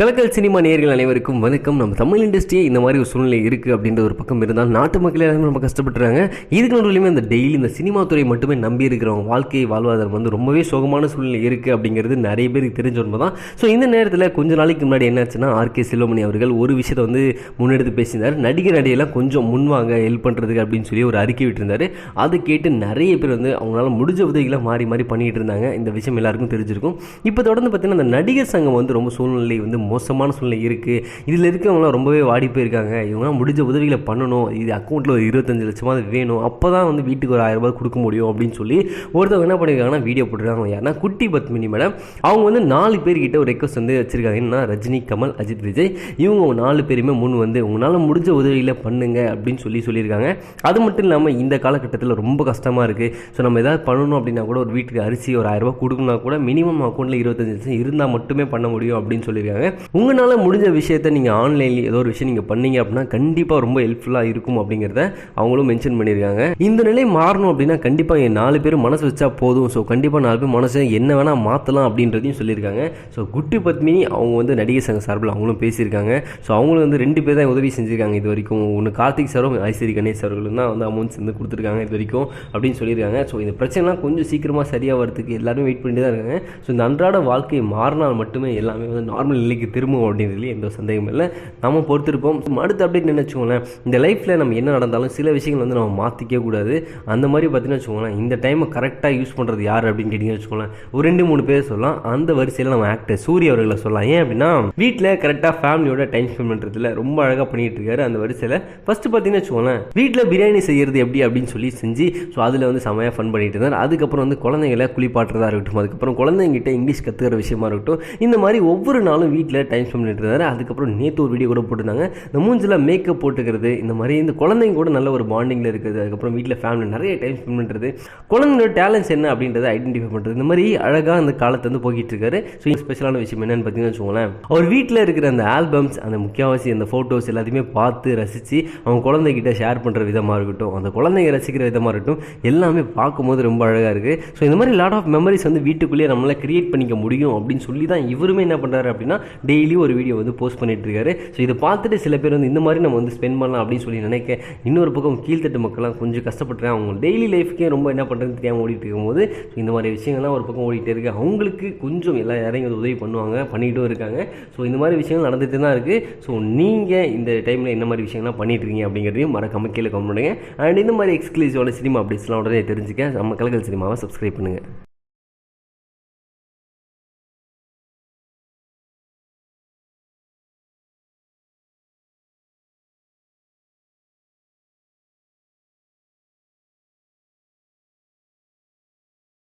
கலக்கல் cinema நேயர்கள் அனைவருக்கும் வணக்கம். நம்ம தமிழ் இண்டஸ்ட்ரியே இந்த மாதிரி ஒரு சூழ்நிலை இருக்குது அப்படின்ற ஒரு பக்கம் இருந்தால் நாட்டு மக்கள் எல்லாருமே ரொம்ப கஷ்டப்பட்டுறாங்க. இதுக்கு நடுவிலுமே அந்த டெய்லி இந்த சினிமா துறை மட்டுமே நம்பி இருக்கிறவங்க வாழ்க்கை வாழ்வாதாரம் வந்து ரொம்பவே சோகமான சூழ்நிலை இருக்குது அப்படிங்கிறது நிறைய பேருக்கு தெரிஞ்ச உண்மை தான் ஸோ இந்த நேரத்தில் கொஞ்ச நாளைக்கு முன்னாடி என்னாச்சுன்னா ஆர்கே செல்வமணி அவர்கள் ஒரு விஷயத்தை வந்து முன்னெடுத்து பேசியிருந்தார். நடிகர் நடிகைலாம் கொஞ்சம் முன்வாங்க ஹெல்ப் பண்ணுறதுக்கு அப்படின்னு சொல்லி ஒரு அறிக்கை விட்டுருந்தார். அதை கேட்டு நிறைய பேர் வந்து அவங்களால முடிஞ்ச உதவிகளை மாறி மாறி பண்ணிட்டு இருந்தாங்க. இந்த விஷயம் எல்லாருக்கும் தெரிஞ்சிருக்கும். இப்போ தொடர்ந்து பார்த்தீங்கன்னா அந்த நடிகர் சங்கம் வந்து ரொம்ப சூழ்நிலை வந்து மோசமான சூழ்நிலை இருக்குது இதில் இருக்கிறவங்களாம் ரொம்பவே வாடி போயிருக்காங்க. இவங்களாம் முடிஞ்ச உதவிகளை பண்ணணும். இது அக்கௌண்ட்டில் ஒரு இருபத்தஞ்சு லட்சமாவது வேணும். அப்போ தான் வந்து வீட்டுக்கு ஒரு ஆயிரம் ரூபாய் கொடுக்க முடியும் அப்படின்னு சொல்லி ஒருத்தவங்க என்ன பண்ணியிருக்காங்கன்னா வீடியோ போட்டுருக்காங்க. யாருன்னா குட்டி பத்மினி மேடம். அவங்க வந்து நாலு பேர்கிட்ட ஒரு ரெக்வஸ்ட் வந்து வச்சிருக்காங்க. என்னன்னா ரஜினி கமல் அஜித் விஜய். இவங்க நாலு பேருமே முன் வந்து உங்களால் முடிஞ்ச உதவிகளை பண்ணுங்க அப்படின்னு சொல்லி சொல்லியிருக்காங்க. அது மட்டும் இல்லாமல் இந்த காலகட்டத்தில் ரொம்ப கஷ்டமாக இருக்குது ஸோ நம்ம ஏதாவது பண்ணணும் அப்படின்னா கூட ஒரு வீட்டுக்கு அரிசி ஒரு ஆயிரம் ரூபாய் கொடுக்கணும்னா கூட மினிமம் அக்கௌண்ட்டில் இருபத்தஞ்சு லட்சம் இருந்தால் மட்டுமே பண்ண முடியும் அப்படின்னு சொல்லியிருக்காங்க. உங்களால் முடிஞ்ச விஷயத்தை நீங்கள் ஆன்லைனில் ஏதோ ஒரு விஷயம் நீங்கள் பண்ணீங்க அப்படின்னா கண்டிப்பாக ரொம்ப ஹெல்ப்ஃபுல்லாக இருக்கும் அப்படிங்கிறத அவங்களும் மென்ஷன் பண்ணியிருக்காங்க. இந்த நிலை மாறணும் அப்படின்னா கண்டிப்பாக என் நாலு பேர் மனசு வச்சா போதும். ஸோ கண்டிப்பாக நாலு பேர் மனசை என்ன வேணால் மாற்றலாம் அப்படின்றதையும் சொல்லியிருக்காங்க. ஸோ குட்டி பத்மினி அவங்க வந்து நடிகர் சங்க சார்பில் அவங்களும் பேசியிருக்காங்க. ஸோ அவங்களும் வந்து ரெண்டு பேர் தான் உதவி செஞ்சுருக்காங்க இது வரைக்கும். ஒன்று கார்த்திக் சாரும் ஐஸ்வரி கணேஷ் அவர்களும் தான் வந்து அமௌண்ட்ஸ் வந்து கொடுத்துருக்காங்க இது வரைக்கும் அப்படின்னு சொல்லியிருக்காங்க. ஸோ இந்த பிரச்சனைலாம் கொஞ்சம் சீக்கிரமாக சரியாக வரதுக்கு எல்லாருமே வெயிட் பண்ணிட்டு தான் இருக்காங்க. ஸோ இந்த அன்றாட வாழ்க்கை மாறினால் மட்டுமே எல்லாமே வந்து நார்மல் நிலைக்கு திரும்பும் அப்படின்றதுல எந்த சந்தேகமும் இல்லை. நம்ம பொறுத்திருப்போம். அடுத்து அப்படின்னு நினச்சிக்கோங்களேன். இந்த லைஃப்பில் நம்ம என்ன நடந்தாலும் சில விஷயங்கள் வந்து நம்ம மாற்றிக்கவே கூடாது. அந்த மாதிரி பார்த்தீங்கன்னா வச்சுக்கோங்களேன் இந்த டைமை கரெக்டாக யூஸ் பண்ணுறது யார் அப்படின்னு கேட்டிங்கன்னு வச்சுக்கோங்களேன். ஒரு ரெண்டு மூணு பேர் சொல்லலாம். அந்த வரிசையில் நம்ம ஆக்டர் சூரிய அவர்களை சொல்லலாம். ஏன் அப்படின்னா வீட்டில் கரெக்டாக ஃபேமிலியோட டைம் ஸ்பெண்ட் பண்ணுறதுல ரொம்ப அழகாக பண்ணிட்டு இருக்காரு அந்த வரிசையில். ஃபஸ்ட்டு பார்த்தீங்கன்னா வச்சுக்கோங்களேன் வீட்டில் பிரியாணி செய்யறது எப்படி அப்படின்னு சொல்லி செஞ்சு ஸோ அதில் வந்து செமையாக ஃபன் பண்ணிட்டு இருந்தார். அதுக்கப்புறம் வந்து குழந்தைங்களை குளிப்பாட்டுறதா இருக்கட்டும் அதுக்கப்புறம் குழந்தைங்கிட்ட இங்கிலீஷ் கற்றுக்கிற விஷயமா இருக்கட்டும் இந்த மாதிரி ஒவ்வொரு நாளும் வீட்டில் வீட்டில் டைம் ஸ்பெண்ட் பண்ணிட்டு இருந்தார் அதுக்கப்புறம் நேற்று ஒரு வீடியோ கூட போட்டிருந்தாங்க. இந்த மூஞ்சில் மேக்கப் போட்டுக்கிறது இந்த மாதிரி இந்த குழந்தைங்க கூட நல்ல ஒரு பாண்டிங்கில் இருக்குது அதுக்கப்புறம் வீட்டில் ஃபேமிலி நிறைய டைம் ஸ்பெண்ட் பண்ணுறது குழந்தைங்களோட டேலண்ட்ஸ் என்ன அப்படின்றத ஐடென்டிஃபை பண்ணுறது இந்த மாதிரி அழகாக அந்த காலத்தை வந்து போய்கிட்டு இருக்காரு. ஸோ ஸ்பெஷலான விஷயம் என்னன்னு பார்த்தீங்கன்னு வச்சுக்கோங்களேன். அவர் வீட்டில் இருக்கிற அந்த ஆல்பம்ஸ் அந்த முக்கியவாசி அந்த ஃபோட்டோஸ் எல்லாத்தையுமே பார்த்து ரசித்து அவங்க குழந்தைகிட்ட ஷேர் பண்ணுற விதமாக இருக்கட்டும் அந்த குழந்தைங்க ரசிக்கிற விதமாக இருக்கட்டும் எல்லாமே பார்க்கும்போது ரொம்ப அழகாக இருக்குது ஸோ இந்த மாதிரி லாட் ஆஃப் மெமரிஸ் வந்து வீட்டுக்குள்ளேயே நம்மளால் கிரியேட் பண்ணிக்க முடியும் அப்படின்னு சொல்லி தான் இவருமே என்ன பண்ணுறாரு அப்படின்னா டெய்லி ஒரு வீடியோ வந்து போஸ்ட் பண்ணிட்டு ஸோ இதை பார்த்துட்டு சில பேர் வந்து இந்த மாதிரி நம்ம வந்து ஸ்பெண்ட் பண்ணலாம் அப்படின்னு சொல்லி நினைக்க இன்னொரு பக்கம் கீழ்த்தட்டு மக்கள்லாம் கொஞ்சம் கஷ்டப்பட்டுறேன் அவங்க டெய்லி லைஃப்க்கே ரொம்ப என்ன பண்ணுறதுன்னு தெரியாமல் ஓடிட்டு இருக்கும்போது ஸோ இந்த மாதிரி விஷயங்கள்லாம் ஒரு பக்கம் ஓடிட்டே இருக்கு. அவங்களுக்கு கொஞ்சம் எல்லா யாரையும் உதவி பண்ணுவாங்க பண்ணிகிட்டும் இருக்காங்க. ஸோ இந்த மாதிரி விஷயங்கள் நடந்துட்டு தான் இருக்குது ஸோ நீங்கள் இந்த டைமில் என்ன மாதிரி விஷயங்கள்லாம் பண்ணிட்டு இருக்கீங்க அப்படிங்கிறதையும் மறக்காம கீழே கமெண்ட் அண்ட் இந்த மாதிரி எக்ஸ்க்ளூசிவான சினிமா அப்டேட்ஸ்லாம் உடனே தெரிஞ்சுக்க நம்ம கலக்கல் சினிமாவை சப்ஸ்கிரைப் பண்ணுங்கள்